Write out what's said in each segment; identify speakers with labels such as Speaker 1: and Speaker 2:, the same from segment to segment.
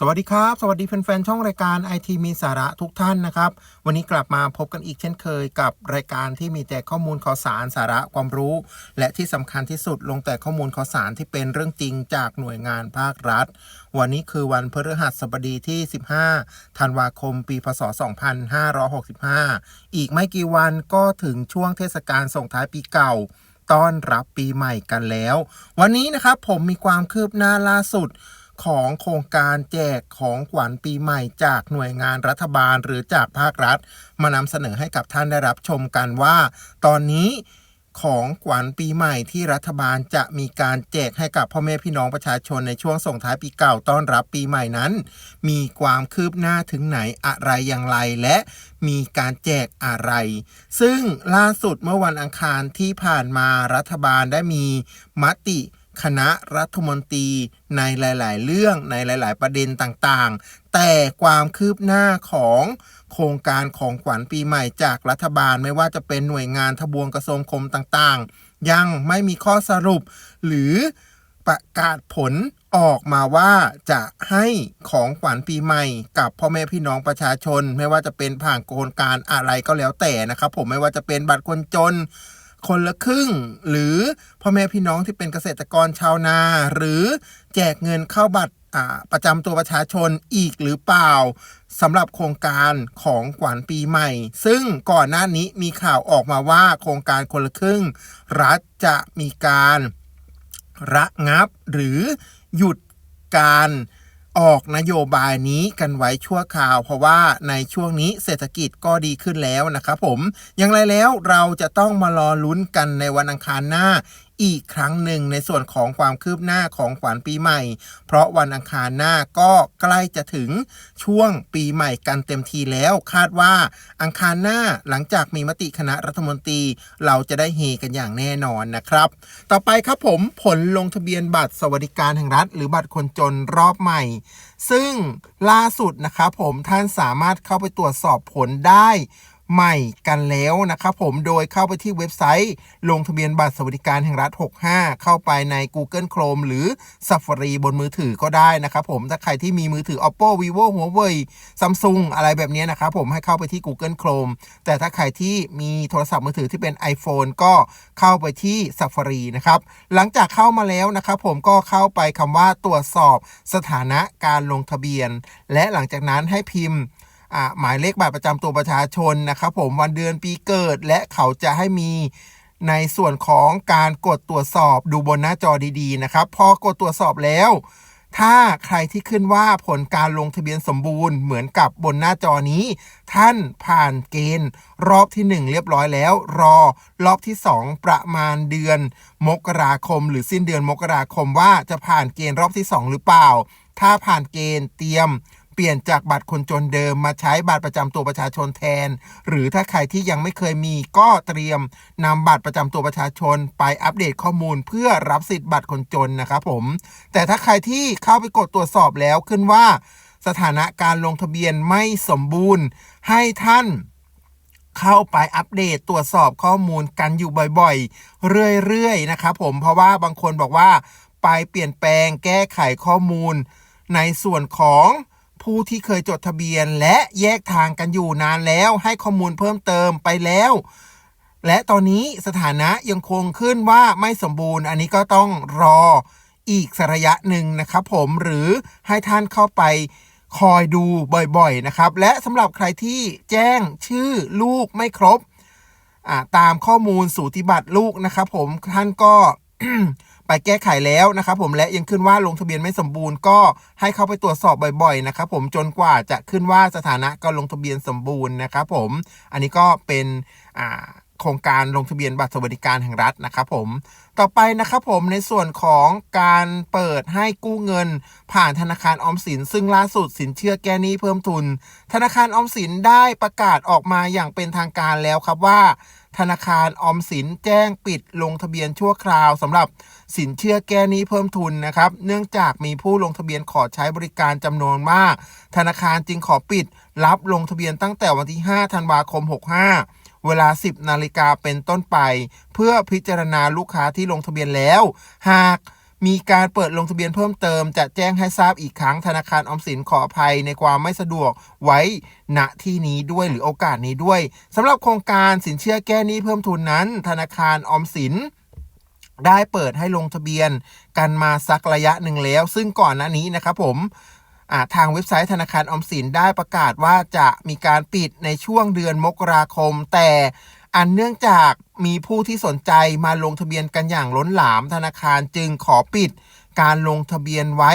Speaker 1: สวัสดีครับ สวัสดีแฟนๆช่องรายการไอทีมีสาระทุกท่านนะครับ วันนี้กลับมาพบกันอีกเช่นเคยกับรายการที่มีแต่ข้อมูลข่าวสารสาระความรู้ และที่สำคัญที่สุดลงแต่ข้อมูลข่าวสารที่เป็นเรื่องจริงจากหน่วยงานภาครัฐ วันนี้คือวันพฤหัสบดีที่ 15 ธันวาคม ปีพศ 2565 อีกไม่กี่วันก็ถึงช่วงเทศกาลส่งท้ายปีเก่าต้อนรับปีใหม่กันแล้ว วันนี้นะครับผมมีความคืบหน้าล่าสุด ของโครงการแจกของขวัญปีใหม่จากหน่วยงานรัฐบาลหรือจากภาครัฐ มานำเสนอให้กับท่านได้รับชมกันว่า ตอนนี้ของขวัญปีใหม่ที่รัฐบาลจะมีการแจกให้กับพ่อแม่พี่น้องประชาชนในช่วงส่งท้ายปีเก่าต้อนรับปีใหม่นั้น มีความคืบหน้าถึงไหนอะไรอย่างไรและมีการแจกอะไร ซึ่งล่าสุดเมื่อวันอังคารที่ผ่านมารัฐบาลได้มีมติ คณะรัฐมนตรีในหลาย ๆ เรื่องในหลาย ๆ ประเด็นต่างๆ แต่ความคืบหน้าของโครงการของขวัญปีใหม่จากรัฐบาลไม่ว่าจะเป็นหน่วยงานทบวงกระทรวงคมต่างๆ ยังไม่มีข้อสรุป หรือประกาศผลออกมาว่าจะให้ของขวัญปีใหม่ กับพ่อแม่พี่น้องประชาชน ไม่ว่าจะเป็นผ่านโครงการอะไรก็แล้วแต่นะครับผมไม่ว่าจะเป็นบัตรคนจน คนละครึ่ง หรือพ่อแม่พี่น้องที่เป็นเกษตรกรชาวนา หรือแจกเงินเข้าบัตรประจำตัวประชาชนอีกหรือเปล่าสำหรับโครงการของขวัญปีใหม่ ซึ่งก่อนหน้านี้มีข่าวออกมาว่าโครงการคนละครึ่ง รัฐจะมีการระงับหรือหยุดการ ออกนโยบายนี้กันไว้ชั่วคราว เพราะว่าในช่วงนี้เศรษฐกิจก็ดีขึ้นแล้วนะครับผม อย่างไรแล้วเราจะต้องมารอลุ้นกันในวันอังคารหน้า อีกครั้งหนึ่งในส่วนของความคืบหน้าของขวัญปีใหม่ เพราะวันอังคารหน้าก็ใกล้จะถึงช่วงปีใหม่กันเต็มทีแล้วคาดว่าอังคารหน้าหลังจากมีมติคณะรัฐมนตรี เราจะได้เฮกันอย่างแน่นอนนะครับ ต่อไปครับผมผลลงทะเบียนบัตรสวัสดิการแห่งรัฐ หรือบัตรคนจนรอบใหม่ ซึ่งล่าสุดนะครับผมท่านสามารถเข้าไปตรวจสอบผลได้ ใหม่กันแล้วนะครับผมโดยเข้าไปที่เว็บไซต์ ลงทะเบียนบัตรสวัสดิการแห่งรัฐ 65 เข้าไปใน Google Chrome หรือ Safari บนมือถือก็ได้นะครับผมถ้าใครที่มีมือถือ Oppo Vivo Huawei Samsung อะไรแบบนี้นะครับผมให้เข้าไปที่ Google Chrome แต่ถ้าใครที่มีโทรศัพท์มือถือที่เป็น iPhone ก็เข้าไปที่ Safari นะครับหลังจากเข้ามาแล้วนะครับผมก็เข้าไปคำว่าตรวจสอบสถานะการลงทะเบียน และหลังจากนั้นให้พิมพ์ หมายเลขบัตรประจำตัวประชาชนนะครับผมวันเดือนปีเกิดและเขาจะให้มีในส่วนของการกดตรวจสอบดูบนหน้าจอดีๆนะครับ พอกดตรวจสอบแล้ว ถ้าใครที่ขึ้นว่าผลการลงทะเบียนสมบูรณ์เหมือนกับบนหน้าจอนี้ ท่านผ่านเกณฑ์ รอบที่ 1 เรียบร้อยแล้ว รอรอบที่ 2 ประมาณเดือน มกราคม หรือสิ้นเดือนมกราคมว่าจะผ่านเกณฑ์รอบที่ 2 หรือเปล่า ถ้าผ่านเกณฑ์เตรียม ปลี่ยนจากบัตรคนจนเดิมมาใช้บัตรประจำตัวประชาชนแทน หรือถ้าใครที่ยังไม่เคยมีก็เตรียมนำบัตรประจำตัวประชาชน ไปอัปเดตข้อมูลเพื่อรับสิทธิ์บัตรคนจนนะครับผม แต่ถ้าใครที่เข้าไปกดตรวจสอบแล้วขึ้นว่า สถานะการลงทะเบียนไม่สมบูรณ์ ให้ท่านเข้าไปอัปเดตตรวจสอบข้อมูลกันอยู่บ่อยๆ เรื่อยๆนะครับผมเพราะว่าบางคนบอกว่าไปเปลี่ยนแปลงแก้ไขข้อมูล ในส่วนของ ผู้ที่เคยจดทะเบียน และแยกทางกันอยู่นานแล้วให้ข้อมูลเพิ่มเติมไปแล้ว และตอนนี้สถานะยังคงขึ้นว่าไม่สมบูรณ์ อันนี้ก็ต้องรออีกสระยะหนึ่งนะครับผมหรือให้ท่านเข้าไปคอยดูบ่อยๆนะครับ และสำหรับใครที่แจ้งชื่อลูกไม่ครบ ตามข้อมูลสูติบัตรลูกนะครับผมท่านก็ ไปแก้ไขแล้วนะครับผมและยังขึ้นว่าลงทะเบียนไม่สมบูรณ์ก็ให้เข้าไปตรวจสอบบ่อยๆนะครับผมจนกว่าจะขึ้นว่าสถานะการลงทะเบียนสมบูรณ์นะครับผมอันนี้ก็เป็นอ่าโครงการลงทะเบียนบัตรสวัสดิการแห่งรัฐนะครับผมต่อไปนะครับผมในส่วนของการเปิดให้กู้เงิน ผ่านธนาคารออมสิน ซึ่งล่าสุดสินเชื่อแก้หนี้เพิ่มทุน ธนาคารออมสินได้ประกาศออกมาอย่างเป็นทางการแล้วครับว่า ธนาคารออมสินแจ้งปิดลงทะเบียนชั่วคราวสำหรับ สินเชื่อแก้หนี้เพิ่มทุนนะครับ เนื่องจากมีผู้ลงทะเบียนขอใช้บริการจำนวนมาก ธนาคารจึงขอปิด รับลงทะเบียนตั้งแต่วันที่ 5 ธันวาคม 65 เวลา 10 นาฬิกาเป็นต้นไป เพื่อพิจารณาลูกค้าที่ลงทะเบียนแล้ว หากมีการเปิดลงทะเบียนเพิ่มเติม จะแจ้งให้ทราบอีกครั้งธนาคารออมสินขออภัยในความไม่สะดวกไว้ณที่นี้ด้วยหรือโอกาสนี้ด้วยสำหรับโครงการสินเชื่อแก้หนี้เพิ่มทุนนั้น ธนาคารออมสิน ได้เปิดให้ลงทะเบียนกันมาสักระยะหนึ่งแล้ว ซึ่งก่อนหน้านี้นะครับผมทางเว็บไซต์ธนาคารออมสินได้ประกาศว่าจะมีการปิดในช่วงเดือนมกราคม แต่อันเนื่องจากมีผู้ที่สนใจมาลงทะเบียนกันอย่างล้นหลามธนาคารจึงขอปิดการลงทะเบียนไว้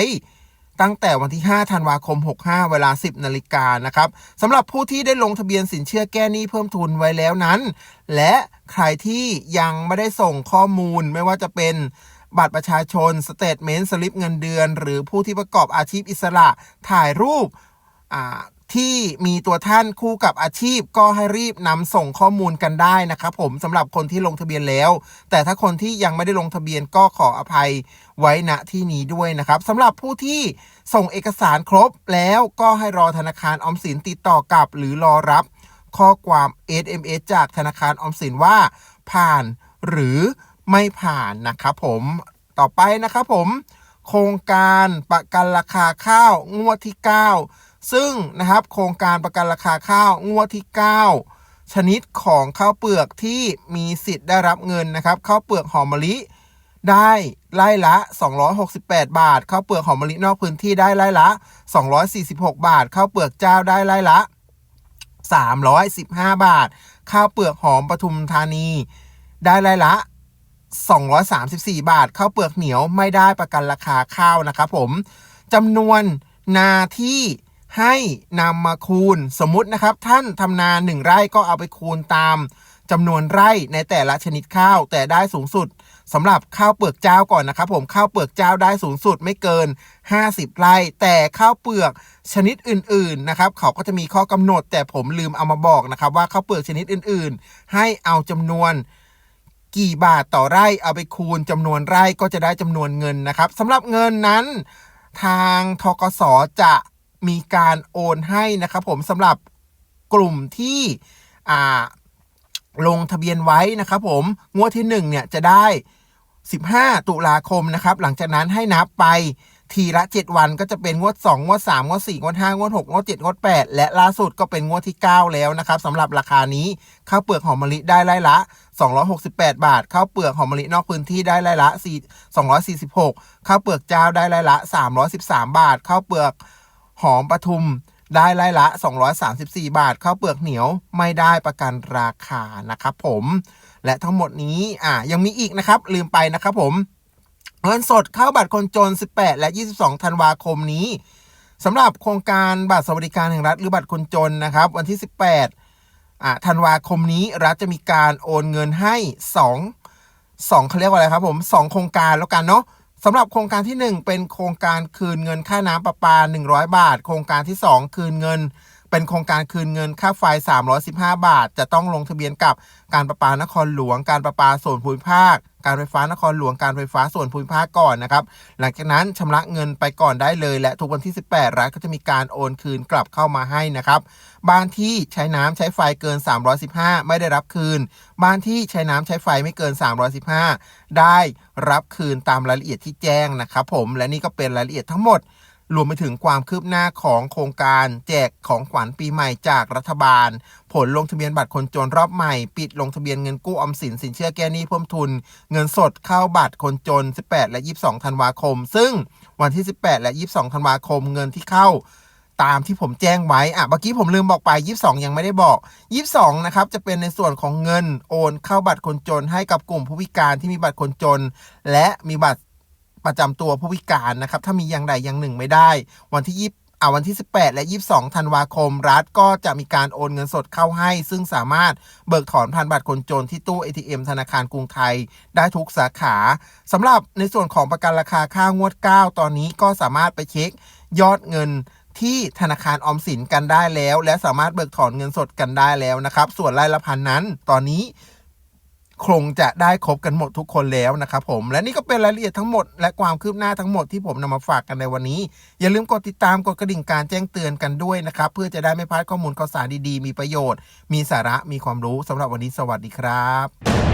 Speaker 1: ตั้งแต่วันที่ 5 ธันวาคม 65 เวลา 10 นาฬิกานะครับสำหรับผู้ที่ได้ลงทะเบียนสินเชื่อแก้หนี้เพิ่มทุนไว้แล้วนั้น และใครที่ยังไม่ได้ส่งข้อมูลไม่ว่าจะเป็นบัตรประชาชนสเตทเมนต์สลิปเงินเดือน หรือผู้ที่ประกอบอาชีพอิสระถ่ายรูป ที่มีตัวท่านคู่กับอาชีพ ก็ให้รีบนำส่งข้อมูลกันได้นะครับผมสำหรับคนที่ลงทะเบียนแล้ว แต่ถ้าคนที่ยังไม่ได้ลงทะเบียนก็ขออภัยไว้ณที่นี้ด้วยนะครับสำหรับผู้ที่ส่งเอกสารครบแล้วก็ให้รอธนาคารออมสินติดต่อกลับ หรือรอรับข้อความ SMS จากธนาคารออมสินว่า ผ่านหรือไม่ผ่านนะครับผมต่อไปนะครับผม โครงการประกันราคาข้าวงวดที่ 9 ซึ่งนะครับโครงการประกันราคาข้าวงวดที่ 9 ชนิดของข้าวเปลือกที่มีสิทธิ์ได้รับเงินนะครับข้าวเปลือกหอมมะลิ ได้ไล่ละ 268 บาทข้าวเปลือกหอมมะลินอกพื้นที่ได้ไล่ละ 246 บาทข้าวเปลือกเจ้าได้ไล่ละ 315 บาท ข้าวเปลือกหอมปทุมธานี ได้ไล่ละ 234 บาทข้าวเปลือกเหนียวไม่ได้ประกันราคาข้าวนะครับผมจำนวนนาที่ ให้นำมาคูณสมมตินะครับ ท่านทำนาหนึ่งไร่ก็เอาไปคูณตามจำนวนไร่ในแต่ละชนิดข้าวแต่ได้สูงสุดสำหรับข้าวเปลือกเจ้าก่อนนะครับ ผมข้าวเปลือกเจ้าได้สูงสุดไม่เกิน 50 ไร่ แต่ข้าวเปลือกชนิดอื่นๆนะครับ เขาก็จะมีข้อกำหนด แต่ผมลืมเอามาบอกนะครับ ว่าข้าวเปลือกชนิดอื่นๆ ให้เอาจำนวนกี่บาทต่อไร่เอาไปคูณจำนวนไร่ก็จะได้จำนวนเงินนะครับสำหรับเงินนั้น ทางทกสจะ มีการโอนให้นะครับผมสำหรับกลุ่มที่ลงทะเบียนไว้นะครับผมงวดที่1เนี่ยจะได้ 15 ตุลาคมนะครับหลังจากนั้นให้นับไปทีละ 7 วันก็จะเป็นงวด 2 งวด 3 งวด 4 งวด 5 งวด 6 งวด 7 งวด 8 และล่าสุดก็เป็นงวดที่ 9 แล้วนะครับสำหรับราคานี้ข้าวเปลือกหอมมะลิได้ไล่ละ 268 บาทข้าวเปลือกหอมมะลินอกพื้นที่ได้ไล่ละ 4 246ข้าวเปลือกเจ้าได้ไล่ละ 313 บาทข้าวเปลือก หอมปทุมได้ไล่ละ 234 บาทข้าวเปลือกเหนียวไม่ได้ประกันราคานะครับผมและทั้งหมดนี้อ่ายังมีอีกนะครับ ลืมไปนะครับผมเงินสดเข้าบัตรคนจน 18 และ 22 ธันวาคมนี้สำหรับโครงการบัตรสวัสดิการแห่งรัฐหรือบัตรคนจนนะครับ วันที่ 18อ่าธันวาคมนี้รัฐจะมีการโอนเงินให้ 2 2เขาเรียกว่าอะไรครับผม 2 โครงการแล้วกันเนาะ สำหรับโครงการที่ 1 เป็นโครงการคืนเงินค่าน้ำประปา 100 บาท โครงการที่ 2 คืนเงิน เป็นโครงการคืนเงินค่าไฟ 315 บาท จะต้องลงทะเบียนกับการประปานครหลวง การประปาส่วนภูมิภาค การไฟฟ้านครหลวงการไฟฟ้าส่วนภูมิภาคก่อนนะครับหลังจากนั้นชำระเงินไปก่อนได้เลย และทุกวันที่ 18 รัฐก็จะมีการโอนคืนกลับเข้ามาให้นะครับบ้านที่ใช้น้ำใช้ไฟเกิน 315 ไม่ได้รับคืน บ้านที่ใช้น้ำใช้ไฟไม่เกิน 315 ได้รับคืนตามรายละเอียดที่แจ้งนะครับผมและนี่ก็เป็นรายละเอียดทั้งหมด รวมไปถึงความคืบหน้าของโครงการแจกของขวัญปีใหม่จากรัฐบาล ผลลงทะเบียนบัตรคนจนรอบใหม่ ปิดลงทะเบียนเงินกู้ออมสินสินเชื่อแก้หนี้เพิ่มทุน เงินสดเข้าบัตรคนจน 18 และ 22 ธันวาคม ซึ่งวันที่ 18 และ 22 ธันวาคม เงินที่เข้าตามที่ผมแจ้งไว้ อะ เมื่อกี้ผมลืมบอกไป 22 ยังไม่ได้บอก 22 นะครับ จะเป็นในส่วนของเงินโอนเข้าบัตรคนจนให้กับกลุ่มผู้พิการที่มีบัตรคนจน และมีบัตร ประจำตัวผู้พิการนะครับ ถ้ามีอย่างใดอย่างหนึ่งไม่ได้ วันที่ยี่อ่าวันที่ 18 และ 22 ธันวาคม รัฐก็จะมีการโอนเงินสดเข้าให้ ซึ่งสามารถเบิกถอนผ่านบัตรคนจนที่ตู้ ATM ธนาคารกรุงไทย ได้ทุกสาขาสำหรับในส่วนของประกันราคาค่างวด 9 ตอนนี้ก็สามารถไปเช็คยอดเงินที่ธนาคารออมสินกันได้แล้ว และสามารถเบิกถอนเงินสดกันได้แล้วนะครับ ส่วนรายละพันนั้น ตอนนี้ คงจะได้ครบกันหมดทุกคนแล้วนะครับผมและนี่ก็เป็นรายละเอียดทั้งหมดและความคืบหน้าทั้งหมดที่ผมนำมาฝากกันในวันนี้ อย่าลืมกดติดตามกดกระดิ่งการแจ้งเตือนกันด้วยนะครับ เพื่อจะได้ไม่พลาดข้อมูลข่าวสารดีๆ มีประโยชน์ มีสาระมีความรู้สำหรับวันนี้สวัสดีครับ